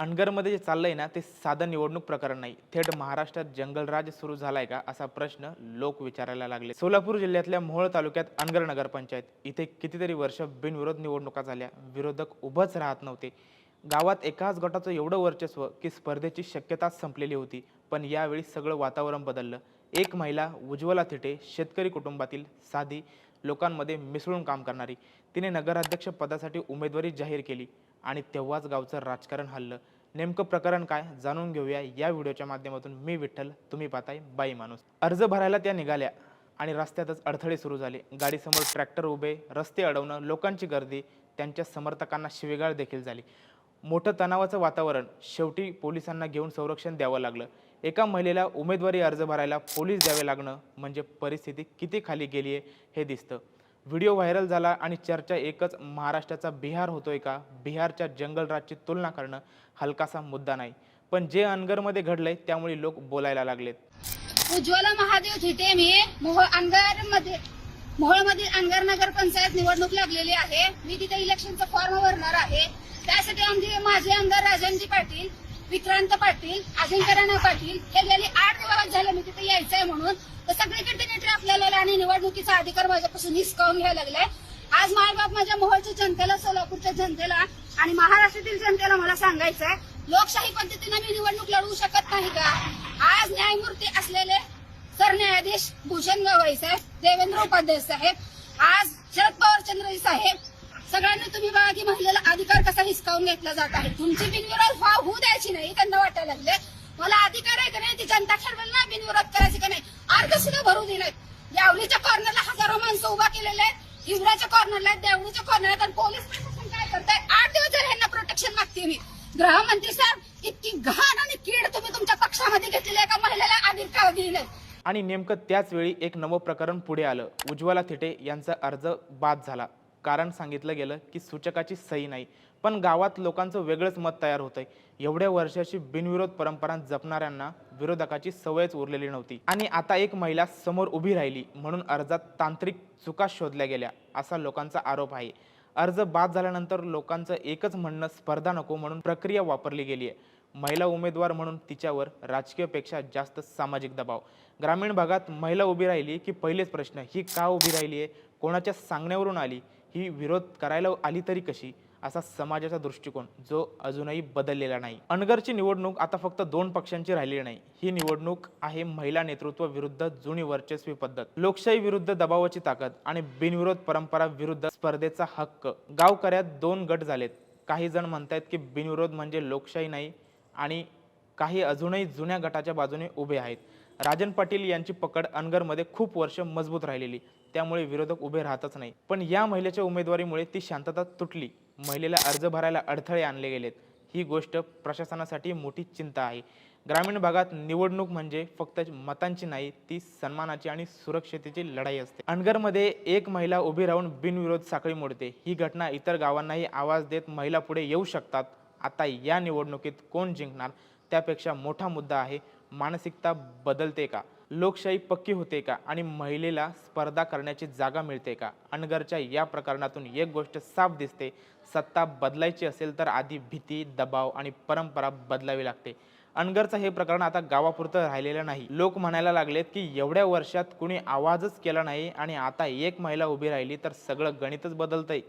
अनगरमध्ये जे चाललंय ना ते साधं निवडणूक प्रकरण नाही. थेट महाराष्ट्रात जंगलराज सुरू झालाय का असा प्रश्न लोक विचारायला लागले. सोलापूर जिल्ह्यातल्या मोहोळ तालुक्यात अनगर नगरपंचायत इथे कितीतरी वर्ष बिनविरोध निवडणुका झाल्या. विरोधक उभंच राहत नव्हते. गावात एकाच गटाचं एवढं वर्चस्व की स्पर्धेची शक्यताच संपलेली होती. पण यावेळी सगळं वातावरण बदललं. एक महिला उज्ज्वला थिटे शेतकरी कुटुंबातील साधी लोकांमध्ये मिसळून काम करणारी. तिने नगराध्यक्ष पदासाठी उमेदवारी जाहीर केली. आणि तेव्हाच गावचं राजकारण हल्लं. नेमकं प्रकरण काय? जाणून घेऊया. या व्हिडिओच्या माध्यमातून मी विठ्ठल तुम्ही पाहताय बाई माणूस. अर्ज भरायला त्या निघाल्या आणि रस्त्यातच अडथळे सुरू झाले. गाडीसमोर ट्रॅक्टर उभे रस्ते अडवणं लोकांची गर्दी त्यांच्या समर्थकांना शिवेगाळ देखील झाली. मोठं तणावाचं वातावरण. शेवटी पोलिसांना घेऊन संरक्षण द्यावं लागलं. एका महिलेला उमेदवारी अर्ज भरायला पोलीस द्यावे लागणं म्हणजे परिस्थिती किती खाली गेली आहे हे दिसतं. व्हिडिओ व्हायरल झाला आणि चर्चा एकच महाराष्ट्राचा बिहार होतोय का? बिहारच्या जंगलराजची तुलना करणं हलकासा मुद्दा नाही. पण जे अनगरमध्ये घडलंय त्यामुळे लोक बोलायला लागलेत. उज्ज्वला महादेव थिटे मी. मोहोळ अनगरमध्ये मोहोळ मधील अनगर नगर पंचायत निवडणूक लागलेली आहे. मी तिथे इलेक्शनचा फॉर्म भरणार आहे. त्यासाठी आमचे माझे आमदार राजनजी पाटील विक्रांत पाटील अजिंक्य राणा पाटील हे गेली आठ दिवस झाले मी तिथे यायचंय म्हणून. तर सगळीकडे नेटरे आपल्याला आणि निवडणुकीचा अधिकार माझ्यापासून हिसकावून घ्यायला लागलाय. आज मायबाप माझ्या मोहोळच्या जनतेला सोलापूरच्या जनतेला आणि महाराष्ट्रातील जनतेला मला सांगायचं आहे लोकशाही पद्धतीने मी निवडणूक लढवू शकत नाही का? आज न्यायमूर्ती असलेले सरन्यायाधीश भूषण गवई साहेब देवेंद्र उपाध्याय साहेब आज शरद पवार चंद्रजी साहेब सगळ्यांनी तुम्ही बघा की महिलेला अधिकार कसा हिसकावून घेतला जात आहे. तुमची बिनविरोध व्हा होऊ द्यायची नाही त्यांना वाटायला लागले. मला अधिकार आहे का नाही? ती जनता ठरवेल ना बिनविरोध करायची का नाही? अर्ज सुद्धा भरू दिलेत यावलीच्या कॉर्नरला हजारो माणसं उभा केलेले आहेत. हिवऱ्याच्या कॉर्नरला आहेत देवणीच्या कॉर्नर आणि पोलीस प्रशासन काय करताय? आठ दिवस झाले यांना प्रोटेक्शन मागते मी. गृहमंत्री साहेब इतकी घाण आणि कीड तुम्ही तुमच्या पक्षामध्ये घेतलेली आहे का? महिलेला अधिकार दिले आणि नेमकं त्याच वेळी एक नवं प्रकरण पुढे आलं. उज्ज्वला थिटे यांचा अर्ज बाद झाला. कारण सांगितलं गेलं की सूचकाची सही नाही. पण गावात लोकांचं वेगळंच मत तयार होतंय. एवढ्या वर्षाची बिनविरोध परंपरा जपणाऱ्यांना विरोधकाची सवयच उरलेली नव्हती. आणि आता एक महिला समोर उभी राहिली म्हणून अर्जात तांत्रिक चुका शोधल्या गेल्या असा लोकांचा आरोप आहे. अर्ज बाद झाल्यानंतर लोकांचं एकच म्हणणं स्पर्धा नको म्हणून प्रक्रिया वापरली गेली आहे. महिला उमेदवार म्हणून तिच्यावर राजकीयपेक्षा जास्त सामाजिक दबाव. ग्रामीण भागात महिला उभी राहिली की पहिलेच प्रश्न ही का उभी राहिली आहे? कोणाच्या सांगण्यावरून आली? ही विरोध करायला आली तरी कशी? असा समाजाचा दृष्टिकोन जो अजूनही बदललेला नाही. अनगरची निवडणूक आता फक्त दोन पक्षांची राहिलेली नाही. ही निवडणूक आहे महिला नेतृत्व विरुद्ध जुनी वर्चस्वी पद्धत. लोकशाही विरुद्ध दबावाची ताकद आणि बिनविरोध परंपरा विरुद्ध स्पर्धेचा हक्क. गावकऱ्यात दोन गट झालेत. काही जण म्हणतायत की बिनविरोध म्हणजे लोकशाही नाही आणि काही अजूनही जुन्या गटाच्या बाजूने उभे आहेत. राजन पाटील यांची पकड अनगरमध्ये खूप वर्ष मजबूत राहिलेली. त्यामुळे विरोधक उभे राहतच नाही. पण या महिलेच्या उमेदवारीमुळे ती शांतता तुटली. महिलेला अर्ज भरायला अडथळे आणले गेलेत. ही गोष्ट प्रशासनासाठी मोठी चिंता आहे. ग्रामीण भागात निवडणूक म्हणजे फक्त मतांची नाही ती सन्मानाची आणि सुरक्षतेची लढाई असते. अनगरमध्ये एक महिला उभी राहून बिनविरोध साखळी मोडते. ही घटना इतर गावांनाही आवाज देत महिला पुढे येऊ शकतात. आता या निवडणुकीत कोण जिंकणार? त्यापेक्षा मोठा मुद्दा आहे मानसिकता बदलते का? लोकशाही पक्की होते का? आणि महिलेला स्पर्धा करण्याची जागा मिळते का? अनगरच्या या प्रकरणातून एक गोष्ट साफ दिसते. सत्ता बदलायची असेल तर आधी भीती दबाव आणि परंपरा बदलावी लागते. अनगरचं हे प्रकरण आता गावापुरतं राहिलेलं नाही. लोक म्हणायला लागलेत की एवढ्या वर्षात कुणी आवाजच केला नाही आणि आता एक महिला उभी राहिली तर सगळं गणितच बदलतंय.